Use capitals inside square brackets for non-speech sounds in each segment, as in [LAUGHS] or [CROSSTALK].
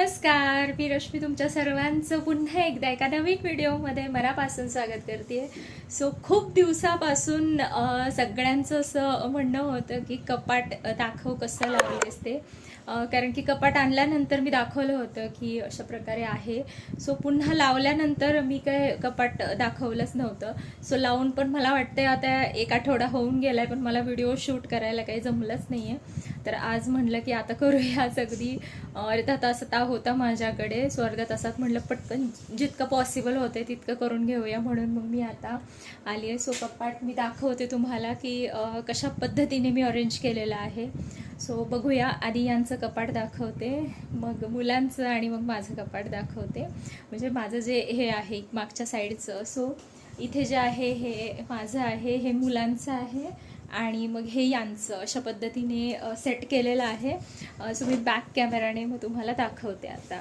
नमस्कार मी रश्मी तुमच्या सर्वांचं पुन्हा एकदा एका नवीन व्हिडिओमध्ये मनापासून स्वागत करते सो खूप दिवसापासून सगळ्यांचं असं म्हणणं होतं की कपाट दाखव कसं लावलेस ते कारण की कपाट आणल्यानंतर मी दाखवलं होतं की अशा प्रकारे आहे. सो पुन्हा लावल्यानंतर मी काय कपाट दाखवलंच नव्हतं. सो लावून पण मला वाटते आता एक आठवडा होऊन गेला आहे पण मला व्हिडिओ शूट करायला काही जमलंच नाही आहे तर आज म्हणलं की आता करूयाच अगदी अर्धा तास आता होता माझ्याकडे सो अर्ध्या तासात म्हणलं पटकन जितकं पॉसिबल होतं तितकं करून घेऊया म्हणून मग मी आता आली आहे सो कपाट मी दाखवते तुम्हाला की कशा पद्धतीने मी अरेंज केलेलं आहे. सो बघूया. आधी यांचं कपाट दाखवते मग मुलांचं आणि मग माझं कपाट दाखवते. म्हणजे माझं जे हे आहे मागच्या साईडचं सो इथे जे आहे हे माझं आहे हे मुलांचं आहे. आणि मग हे यांचं अशा पद्धतीने सेट केलेलं आहे. सो मी बॅक कॅमेराने मग तुम्हाला दाखवते आता.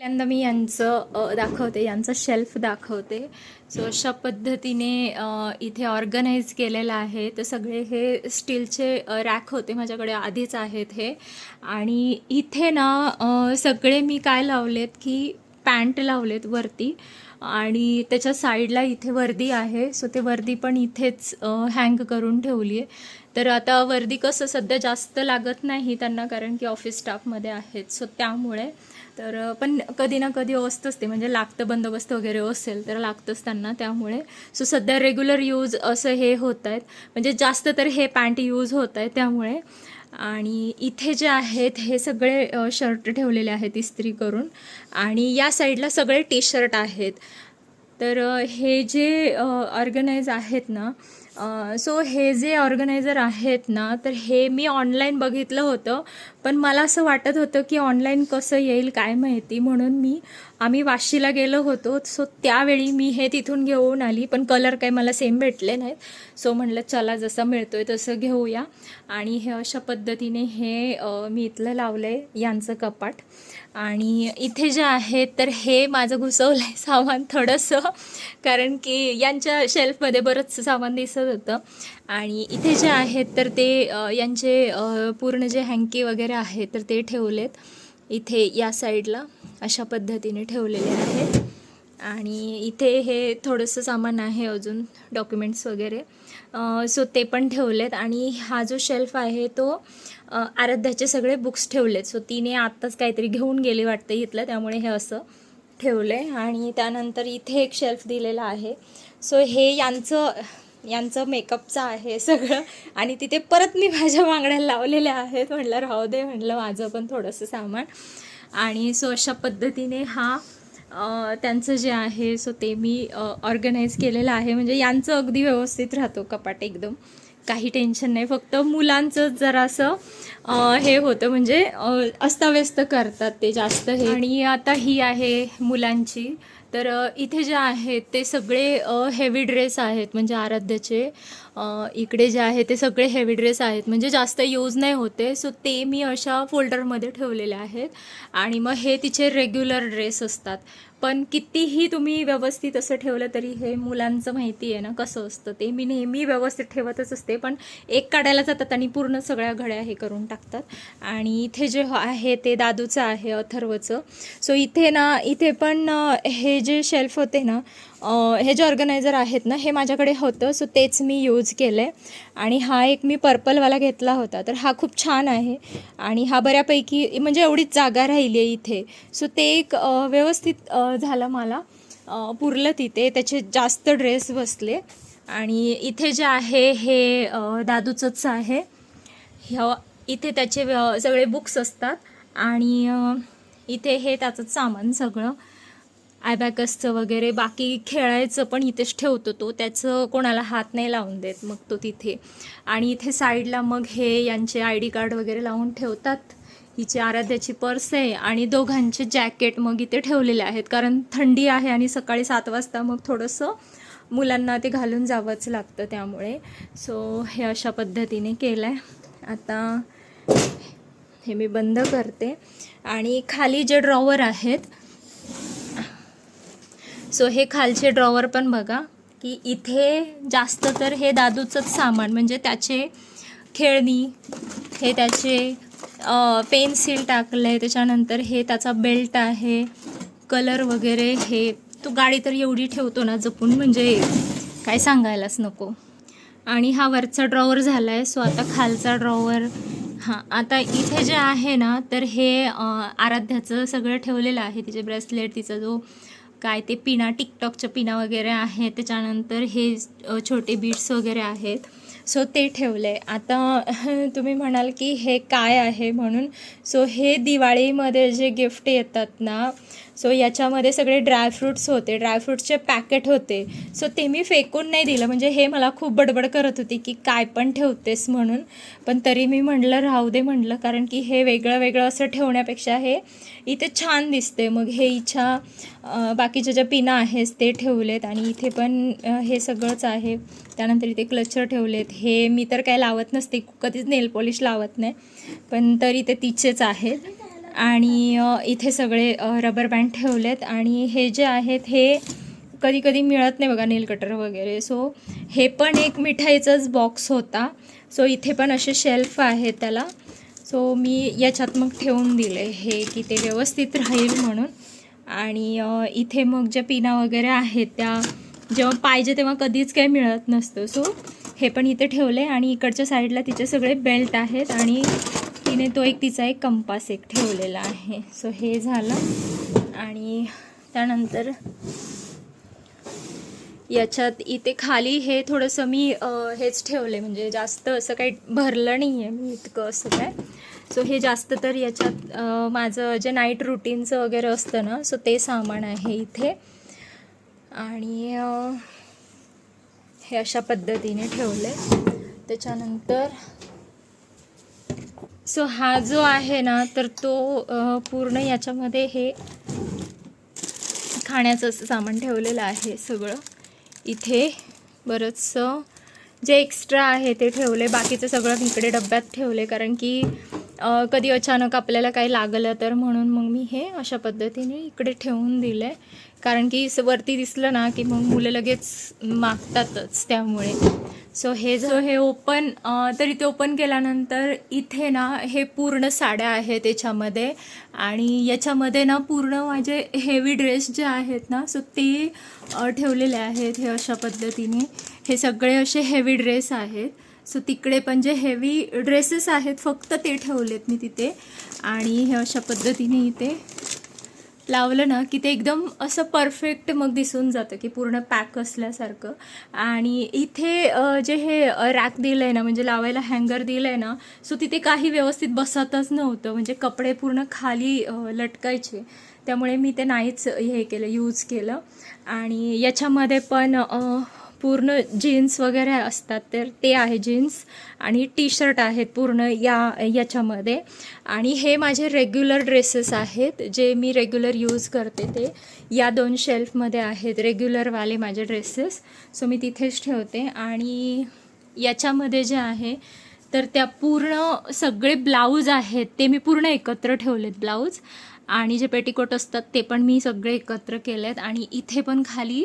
पहिल्यांदा मी यांचं दाखवते यांचं शेल्फ दाखवते. सो अशा पद्धतीने इथे ऑर्गनाईज केलेलं आहे. तर सगळे हे स्टीलचे रॅक होते माझ्याकडे आधीच आहेत हे. आणि इथे ना सगळे मी काय लावलेत की पॅन्ट लावलेत वरती. आणि त्याच्या साईडला इथे वर्दी आहे. सो ते वर्दी पण इथेच हँग करून ठेवली आहे तर आता वर्दी कसं सध्या जास्त लागत नाही त्यांना कारण की ऑफिस स्टाफमध्ये आहेत. सो त्यामुळे तर पण कधी ना कधी असतंच ते म्हणजे लागतं बंदोबस्त वगैरे असेल तर लागतंच त्यांना त्यामुळे. सो सध्या रेग्युलर यूज असं हे होत आहेत. म्हणजे जास्त तर हे पॅन्ट यूज होत आहेत त्यामुळे. आणि इथे जे आहेत हे सगळे शर्ट ठेवलेले आहेत इस्त्री करून. आणि या साईडला सगळे टी शर्ट आहेत. तर हे जे ऑर्गनाईज आहेत ना सो हे जे ऑर्गनायझर आहेत ना तर हे मी ऑनलाईन बघितलं होतं. पण मला असं वाटत होतं की ऑनलाईन कसं येईल काय माहिती म्हणून मी आम्ही वाशीला गेलो होतो सो त्यावेळी मी हे तिथून घेऊन आली पण कलर काही मला सेम भेटले नाहीत. सो म्हणलं चला जसं आहे तसं घेऊया. आणि हे अशा पद्धतीने हे मी इथलं लावलं आहे यांचं कपाट. आणि इथे जे आहेत तर हे माझं घुसवलं आहे [LAUGHS] सामान थोडंसं कारण की यांच्या शेल्फमध्ये बरंच सामान दिसत होतं. आणि इथे जे आहेत तर ते यांचे पूर्ण जे हँकी वगैरे आहेत तर ते ठेवलेत. इथे या साईडला अशा पद्धतीने ठेवलेले आहेत. आणि इथे हे थोडंसं सामान आहे अजून डॉक्युमेंट्स वगैरे. सो ते पण ठेवलेत. आणि हा जो शेल्फ आहे तो आराध्याचे सगळे बुक्स ठेवलेत. सो तिने आत्ताच काहीतरी घेऊन गेले वाटतं इथलं त्यामुळे हे असं ठेवलं आहे आणि त्यानंतर इथे एक शेल्फ दिलेला आहे. सो हे यांचं यांचं मेकअपचं आहे सगळं. आणि तिथे परत मी माझ्या बांगड्या लावलेल्या आहेत. म्हटलं राहू दे म्हटलं माझं पण थोडंसं सामान. आणि सो अशा पद्धतीने हा त्यांचं जे आहे सो ते मी ऑर्गनाईज केलेलं आहे. म्हणजे यांचं अगदी व्यवस्थित राहतो कपाट एकदम. काही टेन्शन नाही. फक्त मुलांचं जरासं हे होतं. म्हणजे अस्ताव्यस्त करतात ते जास्त हे. आणि आता ही आहे मुलांची. तर इथे जे आहेत ते सगळे हेवी ड्रेस आहेत म्हणजे आराध्याचे. इकडे जे आहे ते सगळे हेवी ड्रेस आहेत. म्हणजे जास्त यूज नाही होते सो ते मी अशा फोल्डरमध्ये ठेवलेले आहेत. आणि मग हे तिचे रेग्युलर ड्रेस असतात. पण कितीही तुम्ही व्यवस्थित असं ठेवलं तरी हे मुलांचं माहिती आहे ना कसं असतं ते. मी नेहमी व्यवस्थित ठेवतच असते पण एक काढायला जातात आणि पूर्ण सगळ्या घड्या हे करून टाकतात. आणि इथे जे आहे ते दादूचं आहे अथर्वचं. सो इथे ना इथे पण हे जे शेल्फ होते ना हे जे ऑर्गनायझर आहेत ना हे माझ्याकडे होतं सो तेच मी यूज केलं आहे आणि हा एक मी पर्पलवाला घेतला होता तर हा खूप छान आहे. आणि हा बऱ्यापैकी म्हणजे एवढीच जागा राहिली आहे इथे. सो ते एक व्यवस्थित झालं मला. पुरलं तिथे. त्याचे जास्त ड्रेस बसले. आणि इथे जे आहे हे दादूचंच आहे. ह्या इथे त्याचे सगळे बुक्स असतात. आणि इथे हे त्याचंच सामान सगळं. आयबॅकसचं वगैरे बाकी खेळायचं पण इथेच ठेवतो तो त्याचं कोणाला हात नाही लावून देत मग तो तिथे. आणि इथे साईडला मग हे यांचे आय डी कार्ड वगैरे लावून ठेवतात. हिची आराध्याची पर्स आहे आणि दोघांचे जॅकेट मग इथे ठेवलेले आहेत. कारण थंडी आहे आणि सकाळी सात वाजता मग थोडंसं मुलांना ते घालून जावंच लागतं त्यामुळे. सो हे अशा पद्धतीने केलं आहे आता हे मी बंद करते. आणि खाली जे ड्रॉवर आहेत सो हे खालचे ड्रॉवर पण बघा की इथे जास्त तर हे दादूचंच सामान म्हणजे त्याचे खेळणी हे त्याचे पेन्सिल टाकलं आहे त्याच्यानंतर हे त्याचा बेल्ट आहे कलर वगैरे हे तो गाडी तर एवढी ठेवतो ना जपून म्हणजे काय सांगायलाच नको. आणि हा वरचा ड्रॉवर झाला आहे सो आता खालचा ड्रॉवर हां आता इथे जे आहे ना तर हे आराध्याचं सगळं ठेवलेलं आहे तिचे ब्रेसलेट तिचा जो काय ते पिना टिकटॉकच्या पिना वगैरे आहेत. त्याच्यानंतर हे छोटे बीट्स वगैरे आहेत. सो ते ठेवलं आहे आता [LAUGHS] तुम्ही म्हणाल की हे काय आहे म्हणून. सो हे दिवाळीमध्ये जे गिफ्ट येतात ना सो याच्यामध्ये सगळे ड्रायफ्रूट्स होते. ड्रायफ्रूट्सचे पॅकेट होते. सो ते मी फेकून नाही दिलं. म्हणजे हे मला खूप बडबड करत होती की काय पण ठेवतेस म्हणून. पण तरी मी म्हटलं राहू दे म्हटलं कारण की हे वेगळं वेगळं असं ठेवण्यापेक्षा हे इथे छान दिसते मग हे इच्छा बाकीच्या ज्या पिना आहेत ते ठेवलेत. आणि इथे पण हे सगळंच आहे. त्यानंतर इथे क्लचर ठेवलेत. हे मी तर काय लावत नसते. कधीच नेल पॉलिश लावत नाही. पण तरी ते तिचेच आहेत. आणि इथे सगळे रबर बँड ठेवलेत आणि हे जे आहेत हे कधी कधी मिळत नाही बघा नेल कटर वगैरे. सो हे पण एक मिठाईचाच बॉक्स होता. सो इथे पण असे शेल्फ आहे त्याला. सो मी याच्यात मग ठेवून दिले हे की ते व्यवस्थित राहील म्हणून. आणि इथे मग ज्या पिना वगैरे आहेत त्या जेव्हा पाहिजे तेव्हा कधीच काही मिळत नसतं. सो हे पण इथे ठेवले आणि इकडच्या साईडला तिचे सगळे बेल्ट आहेत आणि तिने तो एक तिचा एक कंपास एक ठेवलेला आहे. सो हे झालं. आणि त्यानंतर याच्यात इथे खाली हे थोडंसं मी हेच ठेवले म्हणजे जास्त असं काही भरलं नाही आहे मी इतकं असं काय. सो हे जास्त तर याच्यात माझं जे नाईट रुटीनचं वगैरे असतं ना सो ते सामान आहे इथे. आणि हे अशा पद्धतीने ठेवले त्याच्यानंतर सो हा जो आहे ना तर तो पूर्ण याच्यामध्ये हे खाण्याचं असं सामान ठेवलेलं आहे सगळं. इथे बरंचसं जे एक्स्ट्रा आहे ते ठेवले. बाकीचं सगळं इकडे डब्यात ठेवले. कारण की कधी अचानक आपल्याला काही लागलं तर म्हणून मग मी हे अशा पद्धतीने इकडे ठेवून दिलं. आहे कारण की स- वरती दिसलं ना की मग मुलं लगेच मागतातच त्यामुळे. सो हे जो हे ओपन तरी ते ओपन केल्यानंतर इथे ना हे पूर्ण साड्या आहेत याच्यामध्ये. आणि याच्यामध्ये ना पूर्ण माझे हेवी ड्रेस जे आहेत ना सो ते ठेवलेले आहेत हे अशा पद्धतीने. हे सगळे असे हेवी ड्रेस आहेत. सो तिकडे पण जे हेवी ड्रेसेस आहेत फक्त ते ठेवलेत मी तिथे. आणि हे अशा पद्धतीने इथे लावलं ना की ते एकदम असं परफेक्ट मग दिसून जातं की पूर्ण पॅक असल्यासारखं. आणि इथे जे हे रॅक दिलं आहे ना म्हणजे लावायला हँगर दिलं आहे ना सो तिथे काही व्यवस्थित बसतच नव्हतं. म्हणजे कपडे पूर्ण खाली लटकायचे. त्यामुळे मी ते नाहीच हे केलं यूज केलं. आणि याच्यामध्ये पण पूर्ण जीन्स वगैरे असतात तर ते आहे जीन्स आणि टी शर्ट आहेत पूर्ण या याच्यामध्ये. आणि हे माझे रेग्युलर ड्रेसेस आहेत जे मी रेग्युलर यूज करते ते. या दोन शेल्फमध्ये आहेत रेग्युलरवाले माझे ड्रेसेस सो मी तिथेच ठेवते. आणि याच्यामध्ये जे आहे तर त्या पूर्ण सगळे ब्लाऊज आहेत ते मी पूर्ण एकत्र ठेवलेत ब्लाऊज आणि जे पेटिकोट असतात ते पण मी सगळे एकत्र केलेत. आणि इथे पण खाली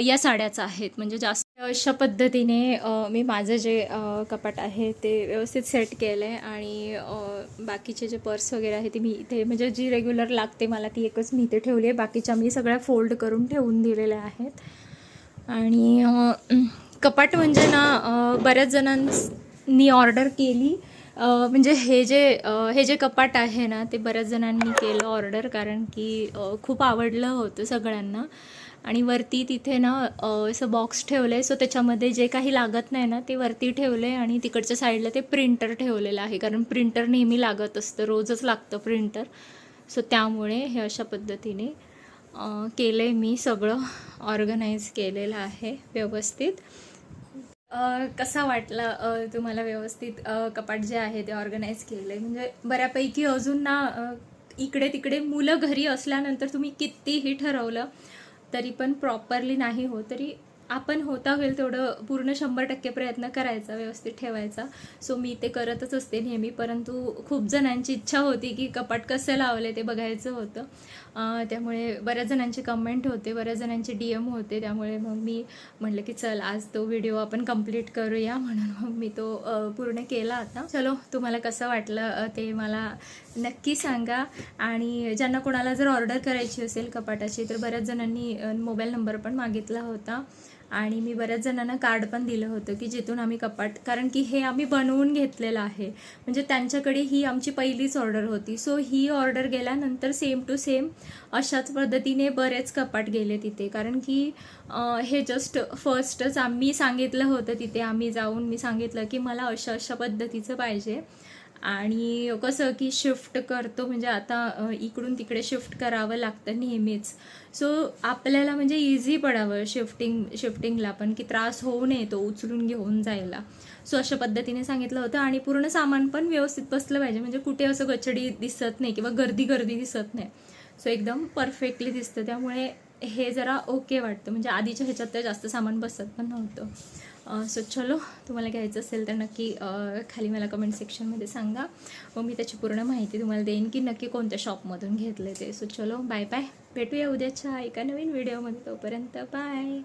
या साड्याच आहेत. म्हणजे जास्त अशा पद्धतीने मी माझं जे कपाट आहे ते व्यवस्थित सेट केलं आहे आणि बाकीचे जे पर्स वगैरे आहे ते मी इथे म्हणजे जी रेग्युलर लागते मला ती एकच मी इथे ठेवली आहे. बाकीच्या मी सगळ्या फोल्ड करून ठेवून दिलेल्या आहेत. आणि कपाट म्हणजे ना बऱ्याच जणांनी ऑर्डर केली. म्हणजे हे जे हे जे कपाट आहे ना ते बऱ्याच जणांनी केलं ऑर्डर कारण की खूप आवडलं होतं सगळ्यांना. आणि वरती तिथे ना असं बॉक्स ठेवलं आहे सो त्याच्यामध्ये जे काही लागत नाही ना ते वरती ठेवलं आहे आणि तिकडच्या साईडला ते प्रिंटर ठेवलेलं आहे. कारण प्रिंटर नेहमी लागत असतं रोजच लागतं प्रिंटर सो त्यामुळे हे अशा पद्धतीने केलं आहे मी सगळं. ऑर्गनाईज केलेलं आहे व्यवस्थित. कसा वाटला तुम्हाला व्यवस्थित कपाट जे आहे ते ऑर्गनाईज केलं आहे म्हणजे बऱ्यापैकी अजून ना इकडे तिकडे मुलं घरी असल्यानंतर तुम्ही कितीही ठरवलं तरी पण प्रॉपरली नाही हो तरी आपण होता होईल तेवढं पूर्ण शंभर टक्के प्रयत्न करायचा व्यवस्थित ठेवायचा. सो मी ते करतच असते नेहमी परंतु खूप जणांची इच्छा होती की कपाट कसं लावले ते बघायचं होतं. त्यामुळे बऱ्याच जणांचे कमेंट होते बऱ्याच जणांचे डी एम होते त्यामुळे मग मी म्हटलं की चल आज तो व्हिडिओ आपण कंप्लीट करूया. [LAUGHS] म्हणून मग मी तो पूर्ण केला आता. चलो तुम्हाला कसं वाटलं ते मला नक्की सांगा. आणि ज्यांना कोणाला जर ऑर्डर करायची असेल कपाटाची तर बऱ्याच जणांनी मोबाईल नंबर पण मागितला होता. आणि मी बऱ्याच जणांना कार्ड पण दिलं होतं की जिथून आम्ही कपाट कारण की हे आम्ही बनवून घेतलेलं आहे. म्हणजे त्यांच्याकडे ही आमची पहिलीच ऑर्डर होती. सो ही ऑर्डर गेल्यानंतर सेम टू सेम अशाच पद्धतीने बरेच कपाट गेले तिथे. कारण की हे जस्ट फर्स्टच आम्ही सांगितलं होतं तिथे. आम्ही जाऊन मी सांगितलं की मला अशा अशा पद्धतीचं पाहिजे. आणि कसं की शिफ्ट करतो म्हणजे आता इकडून तिकडे शिफ्ट करावं लागतं नेहमीच. सो आपल्याला म्हणजे इझी पडावं शिफ्टिंग शिफ्टिंगला पण की त्रास होऊ नये तो उचलून घेऊन जायला. सो अशा पद्धतीने सांगितलं होतं आणि पूर्ण सामान पण व्यवस्थित बसलं पाहिजे. म्हणजे कुठे असं गचडी दिसत नाही किंवा गर्दी गर्दी दिसत नाही. सो एकदम परफेक्टली दिसतं. त्यामुळे हे जरा ओके वाटतं. म्हणजे आधीच्या ह्याच्यात तर जास्त सामान बसत पण नव्हतं. सो चलो तुम्हाला घ्यायचं असेल तर नक्की खाली मला कमेंट सेक्शनमध्ये सांगा. मग मी त्याची पूर्ण माहिती तुम्हाला देईन की नक्की कोणत्या शॉपमधून घेतलं ते. सो चलो बाय बाय भेटूया उद्याच्या एका नवीन व्हिडिओमध्ये तोपर्यंत बाय